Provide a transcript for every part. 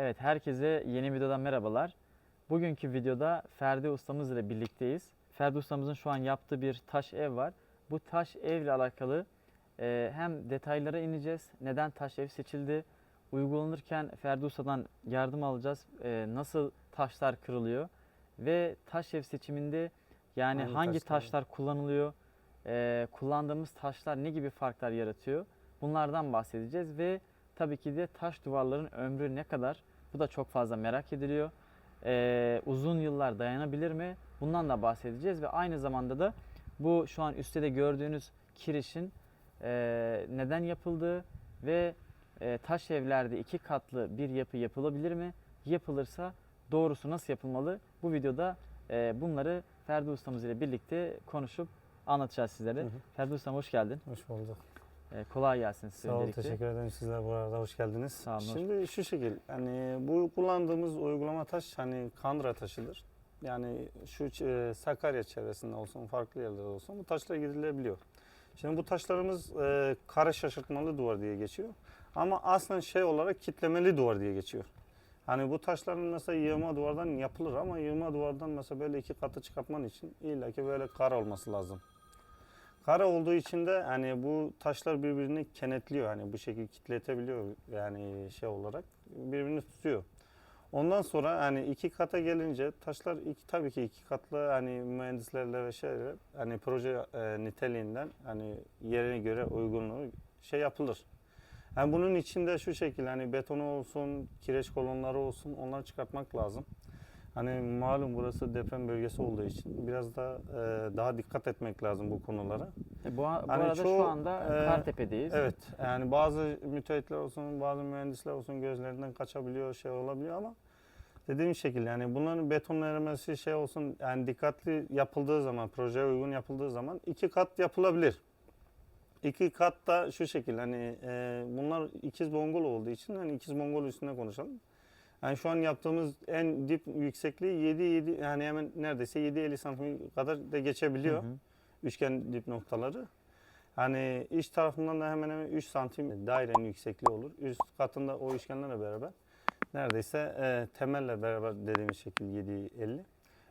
Evet, herkese yeni videodan merhabalar. Bugünkü videoda Ferdi ustamız ile birlikteyiz. Ferdi ustamızın şu an yaptığı bir taş ev var. Bu taş evle alakalı e, hem detaylara ineceğiz. Neden taş ev seçildi? Uygulanırken Ferdi ustadan yardım alacağız. E, nasıl taşlar kırılıyor? Ve taş ev seçiminde yani Hangi hangi, taşlar? taşlar kullanılıyor? E, kullandığımız taşlar ne gibi farklar yaratıyor? Bunlardan bahsedeceğiz ve tabii ki de taş duvarların ömrü ne kadar? Bu da çok fazla merak ediliyor. Ee, uzun yıllar dayanabilir mi? Bundan da bahsedeceğiz ve aynı zamanda da bu şu an üstte de gördüğünüz kirişin e, neden yapıldığı ve e, taş evlerde iki katlı bir yapı yapılabilir mi? Yapılırsa doğrusu nasıl yapılmalı? Bu videoda e, bunları Ferdi ustamız ile birlikte konuşup anlatacağız sizlere. Hı hı. Ferdi ustam hoş geldin. Hoş bulduk. E, kolay gelsin size Sağ olun, öncelikle. teşekkür ederim. Sizler bu arada hoş geldiniz. Sağ olun, Şimdi şu şekil, hani bu kullandığımız uygulama taş hani kandıra taşıdır. Yani şu e, Sakarya çevresinde olsun, farklı yerlerde olsun bu taşla gidilebiliyor. Şimdi bu taşlarımız e, kare şaşırtmalı duvar diye geçiyor. Ama aslında şey olarak kitlemeli duvar diye geçiyor. Hani bu taşların mesela yığma duvardan yapılır ama yığma duvardan mesela böyle iki katı çıkartman için illaki böyle kare olması lazım. Kare olduğu için de hani bu taşlar birbirini kenetliyor hani bu şekilde kitletebiliyor yani şey olarak birbirini tutuyor. Ondan sonra hani iki kata gelince taşlar iki, tabii ki iki katlı hani mühendislerle ve şeyle hani proje e, niteliğinden hani yerine göre uygunluğu şey yapılır. Yani bunun içinde şu şekilde hani betonu olsun, kireç kolonları olsun onları çıkartmak lazım. Hani malum burası deprem bölgesi olduğu için biraz da e, daha dikkat etmek lazım bu konulara. E, Bu, bu Hani arada çoğu, şu anda e, Kartepe'deyiz. Evet yani bazı müteahhitler olsun, bazı mühendisler olsun gözlerinden kaçabiliyor, şey olabiliyor ama dediğim şekilde yani bunların betonlanması şey olsun yani dikkatli yapıldığı zaman, projeye uygun yapıldığı zaman iki kat yapılabilir. İki kat da şu şekilde hani e, bunlar ikiz Mongol olduğu için hani ikiz Mongol üstünde konuşalım. Yani şu an yaptığımız en dip yüksekliği 7 7 yani hemen neredeyse 7 50 santim kadar da geçebiliyor Hı hı. üçgen dip noktaları. Hani iç tarafından da hemen hemen 3 santim dairenin yüksekliği olur. Üst katında o üçgenlerle beraber neredeyse e, temelle beraber dediğimiz şekil 7.50.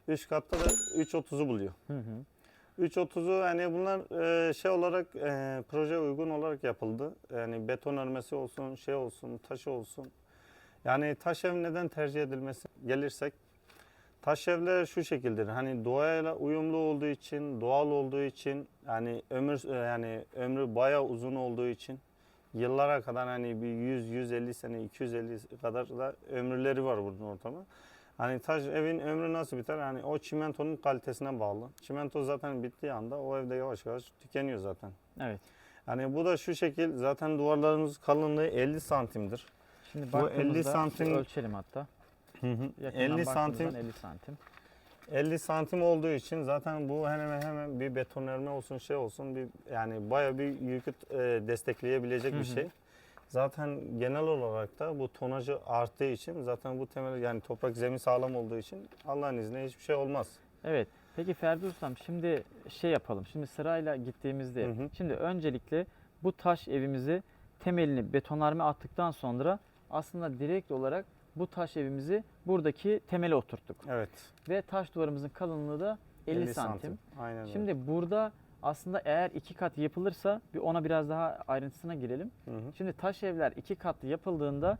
Üst katta da 3.30'u buluyor. Hı hı. 3.30'u hani bunlar e, şey olarak e, proje uygun olarak yapıldı. Yani beton örmesi olsun, şey olsun, taş olsun. Yani taş ev neden tercih edilmesi gelirsek taş evler şu şekildir. Hani doğayla uyumlu olduğu için, doğal olduğu için yani ömür e, yani ömrü bayağı uzun olduğu için yıllara kadar hani bir 100 150 sene 250 kadar da ömürleri var bunun ortamı. Hani taş evin ömrü nasıl biter? Hani o çimentonun kalitesine bağlı. Çimento zaten bittiği anda o evde yavaş yavaş tükeniyor zaten. Evet. Hani bu da şu şekil zaten duvarlarımız kalınlığı 50 santimdir. Şimdi Bu 50 baktığımızda santim- ölçelim hatta. Yakından 50 baktığımızdan santim 50 santim. 50 santim olduğu için zaten bu hemen hemen bir betonarme olsun şey olsun bir yani bayağı bir yükü e, destekleyebilecek Hı bir hı. şey. Zaten genel olarak da bu tonajı arttığı için zaten bu temel yani toprak zemin sağlam olduğu için Allah'ın izniyle hiçbir şey olmaz. Evet. Peki Ferdi Ustam şimdi şey yapalım. Şimdi sırayla gittiğimizde Hı hı. şimdi öncelikle bu taş evimizi temelini betonarme attıktan sonra aslında direkt olarak bu taş evimizi buradaki temele oturttuk. Evet. Ve taş duvarımızın kalınlığı da 50, santim. Aynen öyle. Şimdi burada aslında eğer iki kat yapılırsa bir ona biraz daha ayrıntısına girelim. Hı hı. Şimdi taş evler iki katlı yapıldığında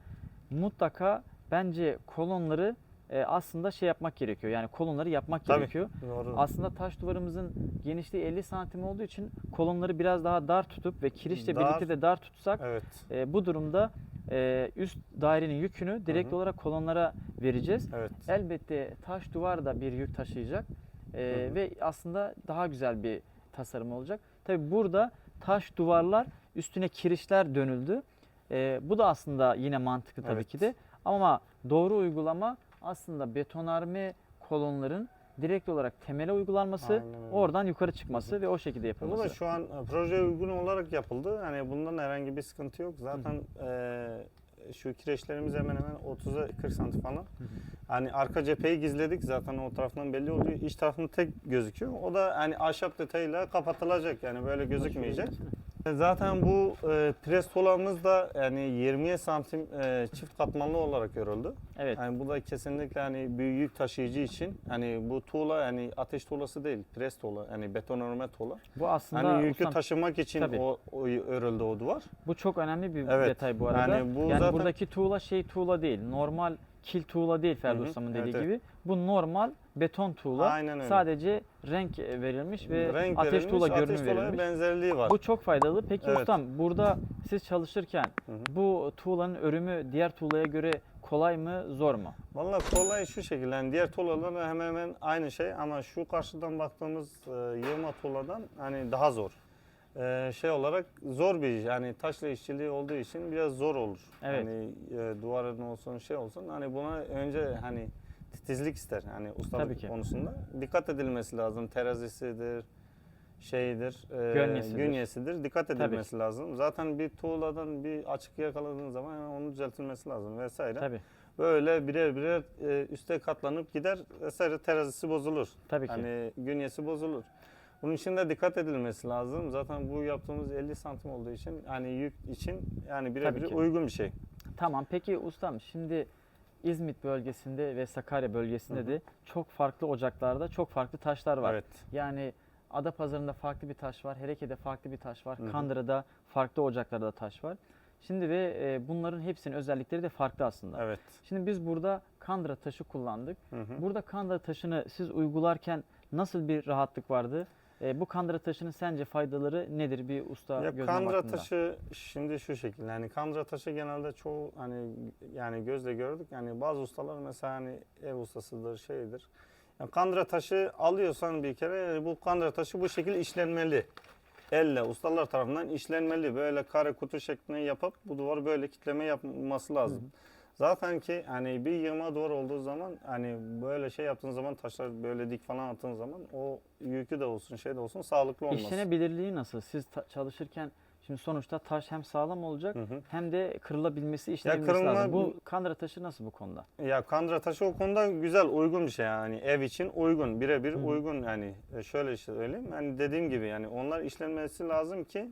mutlaka bence kolonları e, aslında şey yapmak gerekiyor. Yani kolonları yapmak Tabii. gerekiyor. Doğru. Aslında taş duvarımızın genişliği 50 santim olduğu için kolonları biraz daha dar tutup ve kirişle Dar. birlikte de dar tutsak Evet. e, bu durumda e, üst dairenin yükünü direkt Hı hı. olarak kolonlara vereceğiz. Evet. Elbette taş duvar da bir yük taşıyacak E, Hı hı. ve aslında daha güzel bir tasarım olacak. Tabi burada taş duvarlar üstüne kirişler dönüldü. E, bu da aslında yine mantıklı tabii Evet. ki de ama doğru uygulama aslında betonarme kolonların direkt olarak temele uygulanması, Aynen oradan yukarı çıkması Hı ve o şekilde Bu yapılması. da şu an e, projeye uygun olarak yapıldı. Hani bundan herhangi bir sıkıntı yok. Zaten e, şu kireçlerimiz hemen hemen 30'a 40 santim falan. Hani arka cepheyi gizledik zaten o taraftan belli oluyor. İç tarafında tek gözüküyor. O da hani ahşap detayıyla kapatılacak yani böyle gözükmeyecek. Zaten bu e, pres tuğlamız da yani 20 santim e, çift katmanlı olarak örüldü. Evet. Yani bu da kesinlikle hani büyük yük taşıyıcı için hani bu tuğla yani ateş tuğlası değil, pres tuğla yani beton örme tuğla. Bu aslında Hani yükü ustam, taşımak için Tabii. o, o örüldü o duvar. bu çok önemli bir Evet. detay bu arada. Yani bu yani zaten- buradaki tuğla şey tuğla değil. Normal kil tuğla değil Ferdi Ustam'ın dediği evet, gibi. Bu normal beton tuğla. Aynen öyle. Sadece renk verilmiş ve Renk ateş verilmiş, tuğla ateş tuğlaya verilmiş. benzerliği var. Bu çok faydalı. Peki Evet. ustam burada siz çalışırken Hı bu tuğlanın örümü diğer tuğlaya göre kolay mı zor mu? Vallahi kolay şu şekilde yani diğer tuğlalarla hemen hemen aynı şey ama şu karşıdan baktığımız e, yığma tuğladan hani daha zor. E, şey olarak zor bir iş yani taşla işçiliği olduğu için biraz zor olur. Evet. Hani e, duvarın olsun şey olsun hani buna önce hani titizlik ister hani Tabii ustalık konusunda. Dikkat edilmesi lazım terazisidir şeydir, e, Gönyesidir. günyesidir. Dikkat edilmesi lazım. Zaten bir tuğladan bir açık yakaladığın zaman hemen onun düzeltilmesi lazım vesaire. Tabii. Böyle birer birer e, üste katlanıp gider vesaire terazisi bozulur. Tabii ki. Hani günyesi bozulur. Bunun için de dikkat edilmesi lazım. Zaten bu yaptığımız 50 santim olduğu için hani yük için yani birebir ki. uygun bir şey. Tamam. Peki ustam şimdi İzmit bölgesinde ve Sakarya bölgesinde Hı hı. de çok farklı ocaklarda çok farklı taşlar var. Evet. Yani Adapazarı'nda farklı bir taş var, Hereke'de farklı bir taş var, Hı hı. Kandıra'da farklı ocaklarda taş var. Şimdi ve e, bunların hepsinin özellikleri de farklı aslında. Evet. Şimdi biz burada Kandıra taşı kullandık. Hı hı. Burada Kandıra taşını siz uygularken nasıl bir rahatlık vardı? E, bu Kandıra taşının sence faydaları nedir bir usta Ya gözüne kandıra baktığında? taşı şimdi şu şekilde yani kandıra taşı genelde çoğu hani yani gözle gördük yani bazı ustalar mesela hani ev ustasıdır şeydir. Yani kandıra taşı alıyorsan bir kere bu kandıra taşı bu şekilde işlenmeli. Elle ustalar tarafından işlenmeli. Böyle kare kutu şeklinde yapıp bu duvarı böyle kitleme yapması lazım. Zaten ki hani bir yığma duvar olduğu zaman hani böyle şey yaptığın zaman taşlar böyle dik falan attığın zaman o yükü de olsun şey de olsun sağlıklı olmaz. İşlenebilirliği nasıl? Siz çalışırken şimdi sonuçta taş hem sağlam olacak Hı hı. hem de kırılabilmesi, işlenebilmesi kırılma- lazım. Bu Kandıra taşı nasıl bu konuda? Ya kandıra taşı o konuda güzel, uygun bir şey yani ev için uygun, birebir uygun yani E, şöyle söyleyeyim. Yani dediğim gibi yani onlar işlenmesi lazım ki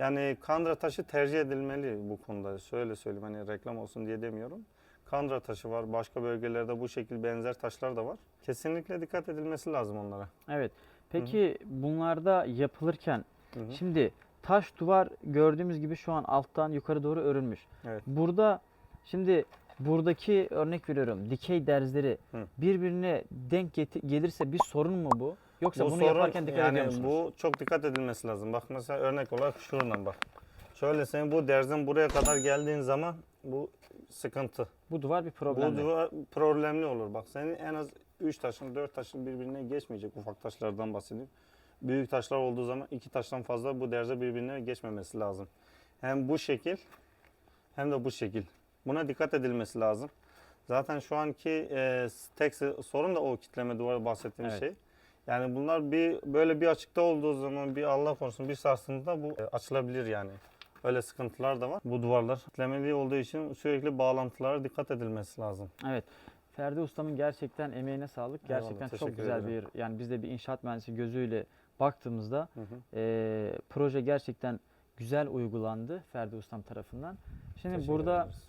yani kandıra taşı tercih edilmeli bu konuda. Şöyle söyleyeyim hani reklam olsun diye demiyorum. Kandıra taşı var, başka bölgelerde bu şekil benzer taşlar da var. Kesinlikle dikkat edilmesi lazım onlara. Evet. Peki bunlarda yapılırken Hı hı. şimdi taş duvar gördüğümüz gibi şu an alttan yukarı doğru örülmüş. Evet. Burada şimdi buradaki örnek veriyorum dikey derzleri Hı. birbirine denk gelirse bir sorun mu bu? Yoksa Bu bunu sorun, yaparken dikkat yani ediyor musunuz? Bu çok dikkat edilmesi lazım. Bak mesela örnek olarak şuradan bak. Şöyle senin bu derzin buraya kadar geldiğin zaman bu sıkıntı. Bu duvar bir Bu problem. duvar problemli olur. Bak senin en az 3 taşın 4 taşın birbirine geçmeyecek ufak taşlardan bahsedeyim. Büyük taşlar olduğu zaman iki taştan fazla bu derze birbirine geçmemesi lazım. Hem bu şekil hem de bu şekil. Buna dikkat edilmesi lazım. Zaten şu anki e, tek sorun da o kitleme duvarı bahsettiğim Evet. şey. Yani bunlar bir böyle bir açıkta olduğu zaman bir Allah korusun bir sarsıntıda bu e, açılabilir yani. Öyle sıkıntılar da var. Bu duvarlar kitlemeli olduğu için sürekli bağlantılara dikkat edilmesi lazım. Evet. Ferdi Ustam'ın gerçekten emeğine sağlık. Eyvallah, Gerçekten çok teşekkür güzel ederim. bir yani biz de bir inşaat mühendisi gözüyle baktığımızda Hı hı. eee, proje gerçekten güzel uygulandı Ferdi Ustam tarafından. Şimdi Teşekkür burada ederiz.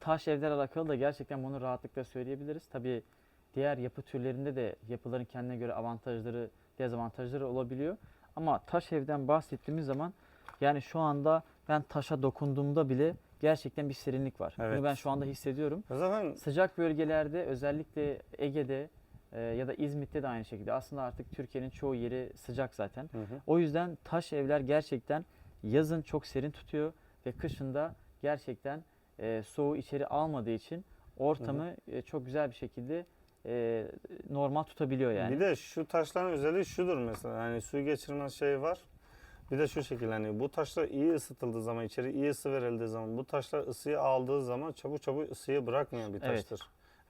taş evler alakalı da gerçekten bunu rahatlıkla söyleyebiliriz. Tabii diğer yapı türlerinde de yapıların kendine göre avantajları, dezavantajları olabiliyor. Ama taş evden bahsettiğimiz zaman yani şu anda ben taşa dokunduğumda bile gerçekten bir serinlik var. Evet. Bunu ben şu anda hissediyorum. Zaten Sıcak bölgelerde özellikle Ege'de e, ya da İzmit'te de aynı şekilde. Aslında artık Türkiye'nin çoğu yeri sıcak zaten. Hı hı. O yüzden taş evler gerçekten yazın çok serin tutuyor ve kışında gerçekten e, soğuğu içeri almadığı için ortamı e, çok güzel bir şekilde e, normal tutabiliyor yani. Bir de şu taşların özelliği şudur mesela hani su geçirmez şey var. Bir de şu şekilde hani bu taşlar iyi ısıtıldığı zaman içeri iyi ısı verildiği zaman bu taşlar ısıyı aldığı zaman çabuk çabuk ısıyı bırakmayan bir Evet. taştır.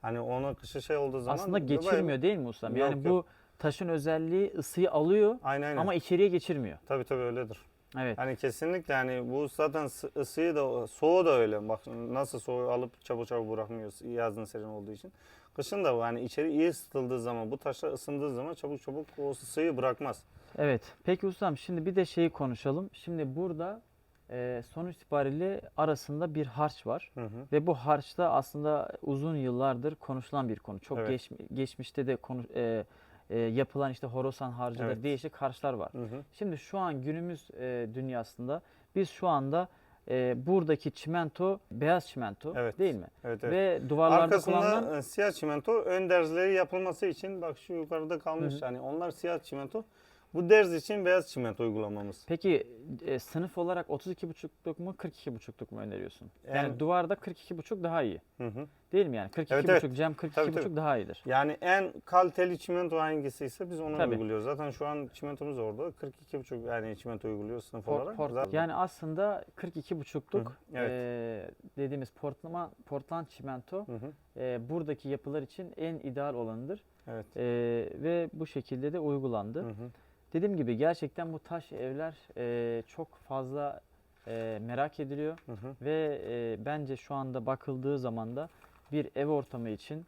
Hani ona kışı şey olduğu zaman Aslında geçirmiyor değil mi ustam? Yok, Yani bu yok. taşın özelliği ısıyı alıyor Aynen aynen. ama içeriye geçirmiyor. tabii tabii öyledir. Evet. Hani kesinlikle yani bu zaten sı- ısıyı da soğuğu da öyle. Bak nasıl soğuğu alıp çabuk çabuk bırakmıyor yazın serin olduğu için. Kışın da yani içeri iyi ısıtıldığı zaman bu taşlar ısındığı zaman çabuk çabuk o ısıyı bırakmaz. Evet. Peki ustam şimdi bir de şeyi konuşalım. Şimdi burada e, sonuç itibariyle arasında bir harç var. Hı hı. Ve bu harçta aslında uzun yıllardır konuşulan bir konu. Çok Evet. geç, geçmişte de konu, e, e, yapılan işte Horasan harcıdır, Evet. değişik harçlar var. Hı hı. Şimdi şu an günümüz e, dünyasında biz şu anda e, buradaki çimento beyaz çimento Evet. değil mi? Evet, evet. Ve duvarlarda kullanılan Arkasında e, siyah çimento ön derzleri yapılması için bak şu yukarıda kalmış Hı hı. yani onlar siyah çimento. Bu derz için beyaz çimento uygulamamız. Peki e, sınıf olarak 32,5'luk mu 42,5'luk mu öneriyorsun? Yani, Yani- duvarda 42,5 daha iyi. Hı hı. Değil mi yani? 42,5 Evet, evet. cam 42,5 Tabii, tabii. daha iyidir. Yani en kaliteli çimento hangisi ise biz onu Tabii. uyguluyoruz. Zaten şu an çimentomuz orada 42,5 yani çimento uyguluyoruz sınıf Port- olarak. port- Zaten- yani aslında 42,5'luk Hı hı, evet. e, dediğimiz Portland, Portland çimento Hı hı. e, buradaki yapılar için en ideal olanıdır. Evet. E, ve bu şekilde de uygulandı. Hı hı. Dediğim gibi gerçekten bu taş evler e, çok fazla e, merak ediliyor Hı hı. ve e, bence şu anda bakıldığı zaman da bir ev ortamı için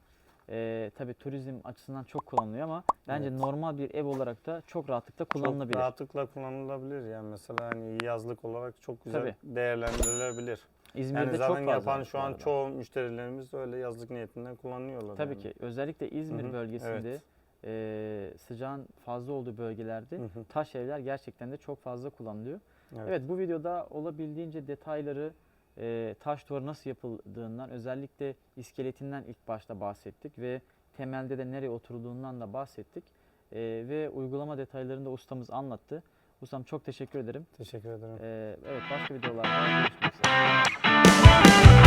e, tabii turizm açısından çok kullanılıyor ama bence Evet. normal bir ev olarak da çok rahatlıkla kullanılabilir. Çok rahatlıkla kullanılabilir yani mesela hani yazlık olarak çok güzel Tabii. değerlendirilebilir. İzmir'de Yani zaten çok fazla. yapan şu an çoğu müşterilerimiz öyle yazlık niyetinden kullanıyorlar. Tabii yani. ki özellikle İzmir Hı hı, bölgesinde evet. E, sıcağın fazla olduğu bölgelerde Hı hı. taş evler gerçekten de çok fazla kullanılıyor. Evet. Evet, bu videoda olabildiğince detayları e, taş duvarı nasıl yapıldığından özellikle iskeletinden ilk başta bahsettik ve temelde de nereye oturduğundan da bahsettik. E, ve uygulama detaylarını da ustamız anlattı. Ustam çok teşekkür ederim. Teşekkür ederim. E, evet başka videolarda görüşmek üzere.